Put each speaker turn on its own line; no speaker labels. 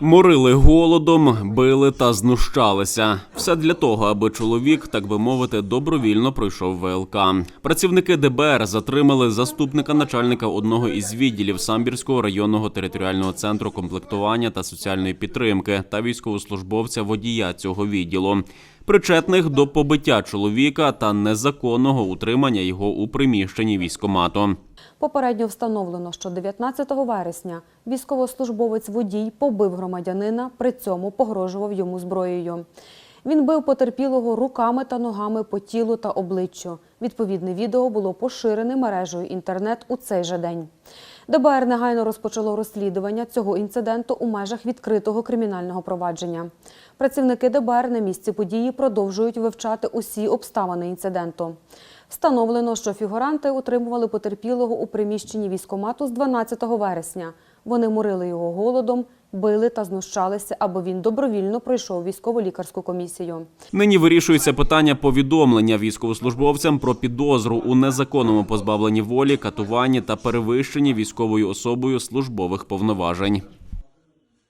Морили голодом, били та знущалися. Все для того, аби чоловік, так би мовити, добровільно пройшов ВЛК. Працівники ДБР затримали заступника начальника одного із відділів Самбірського районного територіального центру комплектування та соціальної підтримки та військовослужбовця водія цього відділу, причетних до побиття чоловіка та незаконного утримання його у приміщенні військомату.
Попередньо встановлено, що 19 вересня військовослужбовець водій побив громадянина, при цьому погрожував йому зброєю. Він бив потерпілого руками та ногами по тілу та обличчю. Відповідне відео було поширене мережею інтернет у цей же день. ДБР негайно розпочало розслідування цього інциденту у межах відкритого кримінального провадження. Працівники ДБР на місці події продовжують вивчати усі обставини інциденту. Встановлено, що фігуранти утримували потерпілого у приміщенні військомату з 12 вересня. Вони морили його голодом, били та знущалися, аби він добровільно пройшов військово-лікарську комісію.
Нині вирішується питання повідомлення військовослужбовцям про підозру у незаконному позбавленні волі, катуванні та перевищенні військовою особою службових повноважень.